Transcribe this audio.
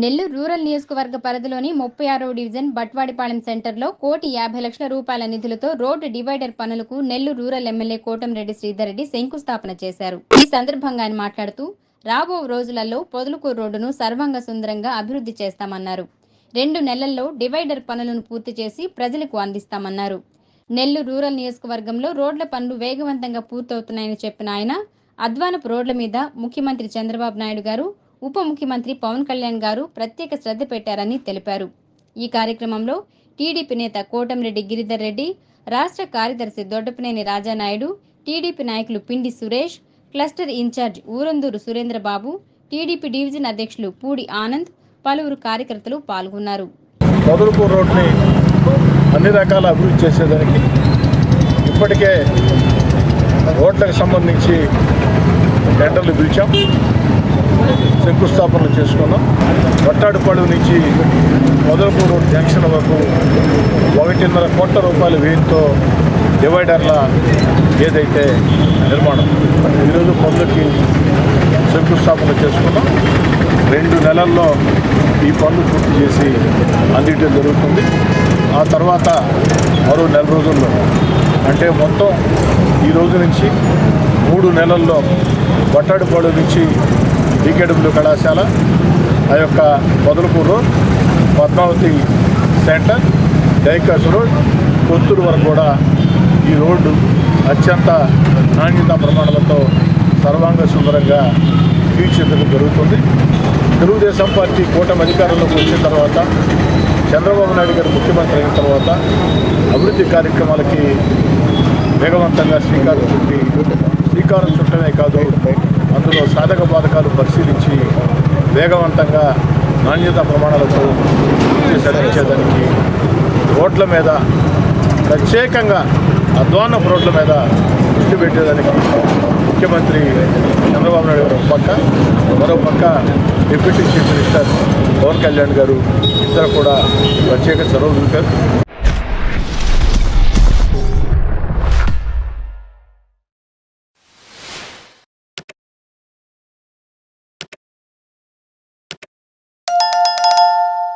Nellore rural నియోజకవర్గ పరిధిలోని ముప్పై ఆరో డివిజన్ బట్వాడిపాలెం సెంటర్లో కోటి యాభై లక్షల రూపాయల నిధులతో రోడ్డు డివైడర్ పనులకు నెల్లూరు రూరల్ ఎమ్మెల్యే కోటంరెడ్డి శ్రీధర్ రెడ్డి శంకుస్థాపన చేశారు. ఈ సందర్భంగా ఆయన మాట్లాడుతూ రాబో రోజులలో పొదులుకూరు రోడ్డును సర్వంగ సుందరంగా అభివృద్ధి చేస్తామన్నారు. రెండు నెలల్లో డివైడర్ పనులను పూర్తి చేసి ప్రజలకు అందిస్తామన్నారు. నెల్లూరు రూరల్ నియోజకవర్గంలో రోడ్ల పనులు వేగవంతంగా పూర్తవుతున్నాయని చెప్పిన ఆయన అద్వానపు రోడ్ల మీద ముఖ్యమంత్రి చంద్రబాబు నాయుడు గారు ఉప ముఖ్యమంత్రి పవన్ కళ్యాణ్ గారు ప్రత్యేక శ్రద్ధ పెట్టారని తెలిపారు. ఈ కార్యక్రమంలో టీడీపీ నేత కోటంరెడ్డి గిరిధర్ రెడ్డి రాష్ట్ర కార్యదర్శి దొడ్డపినేని రాజానాయుడు టీడీపీ నాయకులు Pindi Suresh cluster incharge Urandur Surendrababu TDP division అధ్యక్షులు పూడి ఆనంద్ పలువురు కార్యకర్తలు పాల్గొన్నారు. మొదలుపూర్ రోడ్ని అన్ని రకాల అభివృద్ధి చేసేదానికి ఇప్పటికే రోడ్లకు సంబంధించి టెండర్లు పిలిచాం. శంకుస్థాపనలు చేసుకున్నాం. వట్టాడుపాడు నుంచి మొదలుపూర్ రోడ్ జంక్షన్ వరకు ఒకటిన్నర కోట్ల రూపాయల వ్యయంతో డివైడర్ల ఏదైతే నిర్మాణం ఈరోజు పనులకి శంకుస్థాపన చేసుకున్నాం. రెండు నెలల్లో ఈ పనులు పూర్తి చేసి అందించడం జరుగుతుంది. ఆ తర్వాత మరో నెల రోజుల్లో అంటే మొత్తం ఈ రోజు నుంచి మూడు నెలల్లో బట్టాడుపాడు నుంచి డికేడబ్ల్యూ కళాశాల ఆ యొక్క మొదలుపూర్ road Padmavathi centre డైకాస్ road Kothur వరకు కూడా ఈ రోడ్డు అత్యంత నాణ్యత ప్రమాణాలతో సర్వాంగ సుందరంగా తీర్చిదిద్దడం జరుగుతుంది. తెలుగుదేశం పార్టీ కూటమి అధికారంలోకి వచ్చిన తర్వాత చంద్రబాబు నాయుడు గారు ముఖ్యమంత్రి అయిన తర్వాత అభివృద్ధి కార్యక్రమాలకి వేగవంతంగా శ్రీకారం చుట్టి శ్రీకారం చుట్టమే కాదు సాధక బాధకాలు పరిశీలించి వేగవంతంగా నాణ్యత ప్రమాణాలతో చేసి రోడ్ల మీద ప్రత్యేకంగా అధ్వానపు రోడ్ల మీద దృష్టి పెట్టేదానికి ముఖ్యమంత్రి చంద్రబాబు నాయుడు గారు ఒక పక్క మరో పక్క deputy chief minister Pawan Kalyan గారు ఇద్దరు కూడా ప్రత్యేక చొరవ చూపారు.